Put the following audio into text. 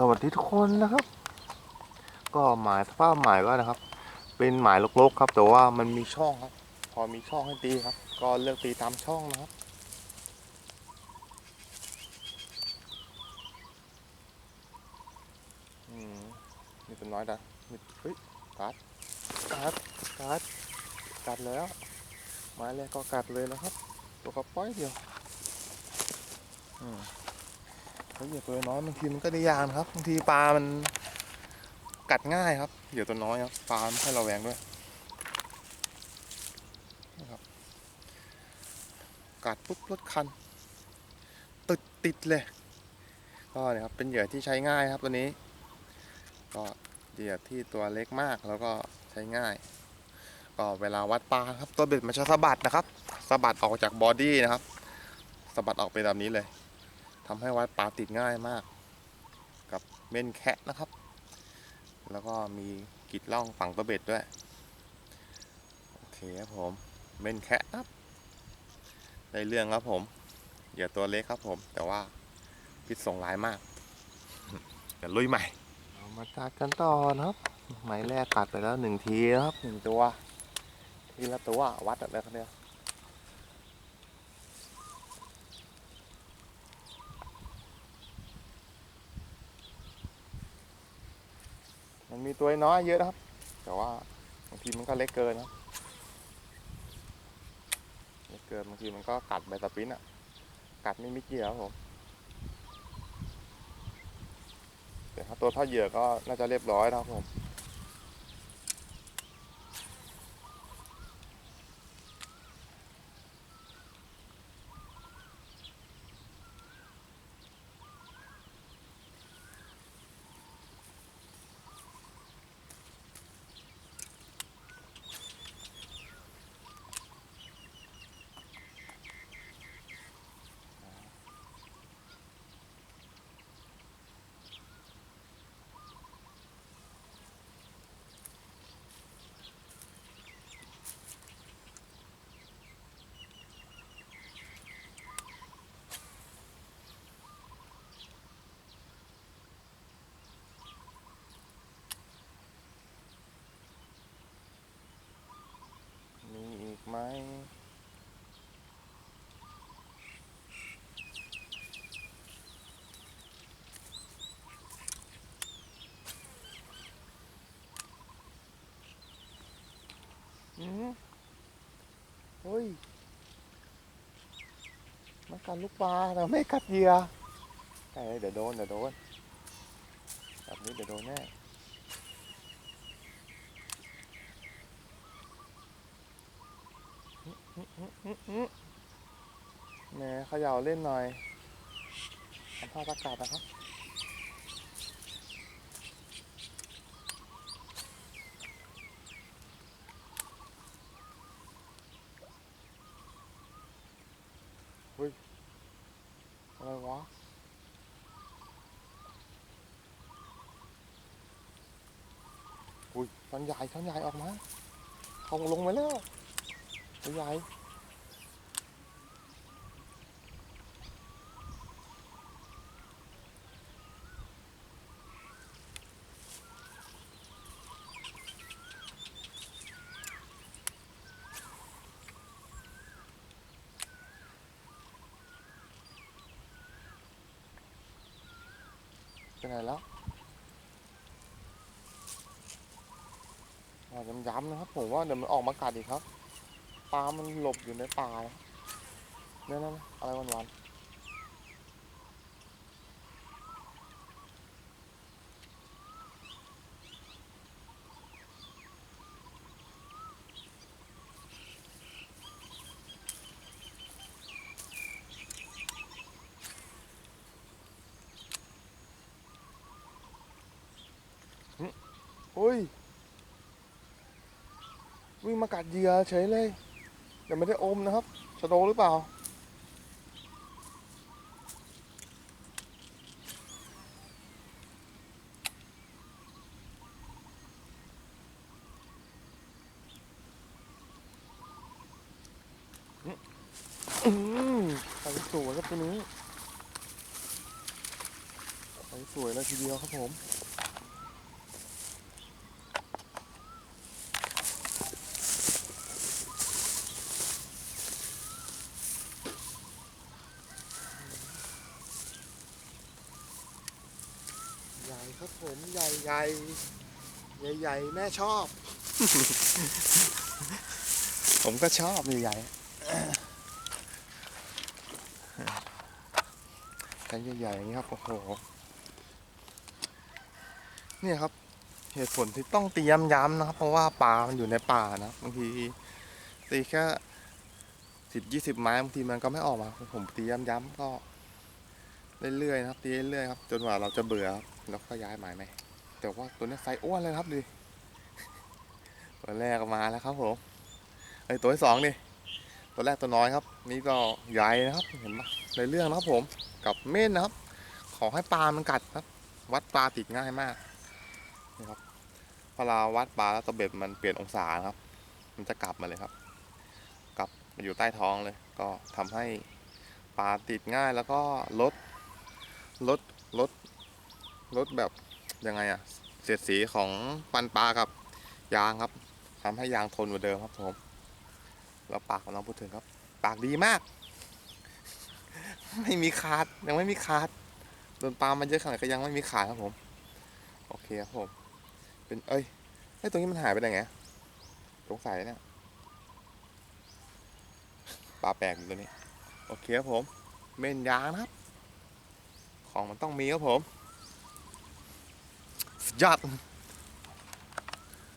สวัสดีทุกคนนะครับ ก็หมายสภาพหมายก็นะครับ เป็นหมายลกๆครับ แต่ว่ามันมีช่องครับ พอมีช่องให้ตีครับ ก็เลือกตีตามช่องนะครับอืมมีตัวน้อยนะมีเฮ้ยกัดกัดกัดกัดแล้วไม้แรกก็กัดเลยนะครับ ตัวกระป้อยเดียวอืม เขาเหยื่อตัวน้อยบางทีมันก็ได้ยากครับบางทีปลา มันกัดง่ายครับเหยื่อตัวน้อยครับปลาไม่ค่อยระแวงด้วยนะครับกัดปุ๊บรถคันติดติดเลยก็เนี่ยครับเป็นเหยื่อที่ใช้ง่ายครับตัวนี้ ก็เหยื่อที่ตัวเล็กมากแล้วก็ใช้ง่าย ก็เวลาวัดปลาครับตัวเบ็ดมันจะสะบัดนะครับสะบัดออกจากบอดี้นะครับสะบัดออกไปแบบนี้เลย ทำให้วัดปลาติดง่ายมาก กับเม่นแคะนะครับ แล้วก็มีกิดล่องฝังตัวเบ็ดด้วย โอเคครับผม เม่นแคะครับได้เรื่องครับผมอย่าตัวเล็กครับผม แต่ว่าพิษส่งร้ายมากเดี๋ยวลุยใหม่เรามาจัดกันต่อนะครับไม้แรกกัดไปแล้วหนึ่งทีนะครับหนึ่งตัว ทีละตัววัดอะไรครับเนี่ย มันมีตัวน้อยเยอะนะครับ แต่ว่าบางทีมันก็เล็กเกินนะเล็กเกินบางทีมันก็กัดใบตะปิ้นอะกัดไม่มิดเหยื่อครับผมแต่ถ้าตัวเท่าเหยื่อก็น่าจะเรียบร้อยนะครับผมอีกไหม อืมเฮ้ยมันกัดลูกปลาแต่ไม่กัดเหยื่อใช่เดี๋ยวโดนเดี๋ยวโดนแบบนี้เดี๋ยวโดนแน่อื้ออื้ออื้ออื้อแหมเขย่าเล่นหน่อยทำท่าตะกัดนะครับ อะไรวะอุ้ยช้อนใหญ่ช้อนใหญ่ออกมาเขาลงไปแล้วตัวใหญ่ ไหนแล้วย้ำๆนะครับ ผมว่าเดี๋ยวมันออกมากัดอีกครับ ปลา มันหลบอยู่ในป่าเนี่ยนะอะไรวันๆ อุ้ย วิ่งมากัดเหยื่อเฉยเลยเดี๋ยวไม่ได้อมนะครับชะโดหรือเปล่า อืมไปสวยครับตัวนี้ไปสวยเลยทีเดียวครับผม ใหญ่ครับ ผมใหญ่ใหญ่ใหญ่ใหญ่แม่ชอบ ผมก็ชอบใหญ่ๆใช้ใหญ่ๆอย่างนี้ครับ โอ้โห เนี่ยครับ เหตุผลที่ต้องเตรียมย้ำนะครับ เพราะว่าปลา มันอยู่ในป่านะบางทีตีแค่สิบยี่สิบไม้บางทีมันก็ไม่ออกมา ผมตีย้ำย้ำๆก็เรื่อยๆนะครับตีเรื่อยๆครับ จนกว่าเราจะเบื่อครับ แล้วก็ย้ายหมายไหม แต่ว่าตัวนี้ไซส์อ้วนเลยนะครับดิตัวแรกก็มาแล้วครับผมไอยตัวที่สองดิตัวแรกตัวน้อยครับ นี่ก็ใหญ่นะครับเห็นปะในเรื่องนะครับผมกับเม่นนะครับ ขอให้ปลามันกัดครับ วัดปลาติดง่ายมากนี่ครับพอเราวัดปลาแล้วตะเบ็ดมันเปลี่ยนองศาครับ มันจะกลับมาเลยครับ กลับมาอยู่ใต้ท้องเลย ก็ทำให้ปลาติดง่ายแล้วก็ลดลดลด ลดแบบยังไงอะเสียดสีของปันปลากับยางครับทำให้ยางทนกว่าเดิมครับผม แล้วปากของน้องพูดถึงครับ ปากดีมาก ไม่มีขาดยังไม่มีขาดโดนปลามันเยอะขนาดก็ยังไม่มีขาดครับผม โอเคครับผม เป็นเอ้ยไอ้ตรงนี้มันหายไปได้ไงสงสัยเนี่ยปลาแปลกอยู่ตัวนี้ โอเคครับผม เม่นยางนะครับ ของมันต้องมีครับผม ยอด